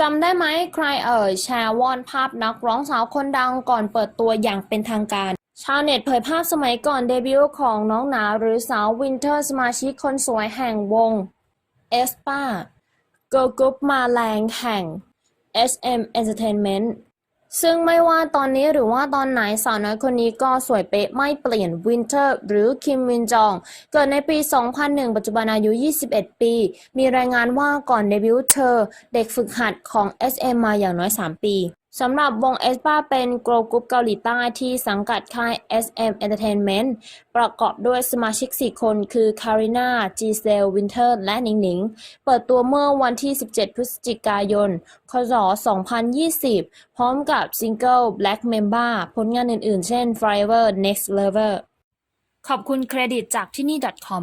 จำได้ไหมใครเอ่ยแชร์วอนภาพนักร้องสาวคนดังก่อนเปิดตัวอย่างเป็นทางการ ชาวเน็ตเผยภาพสมัยก่อนเดบิวต์ของน้องหนาหรือสาววินเทอร์สมาชิกคนสวยแห่งวงเอสปาเกิร์ลกรุ๊ปมาแรงแห่ง SM Entertainment ซึ่งไม่ว่าตอนนี้หรือว่าตอนไหนสาวน้อยคนนี้ก็สวยเป๊ะไม่เปลี่ยนวินเทอร์หรือคิมวินจอง เกิดในปี 2001 ปัจจุบันอายุ 21 ปี มีรายงานว่าก่อนเดบิวต์เธอ เด็กฝึกหัดของ SM มาอย่างน้อย 3 ปี สำหรับวง e s p a เป็นโกลกรุ๊ปเกาหลีใต้ที่สังกัดค่าย SM Entertainment ประกอบด้วยสมาชิก 4 คน คือ Karina, g s e l Winter และหนิงหนิง เปิดตัวเมื่อวันที่ 17 พฤศจิกายน คศ 2020 พร้อมกับซิงเกิล Black Mamba ผลงานอื่นๆ เช่น Forever Next Level ขอบคุณเครดิตจากที่นี่ .com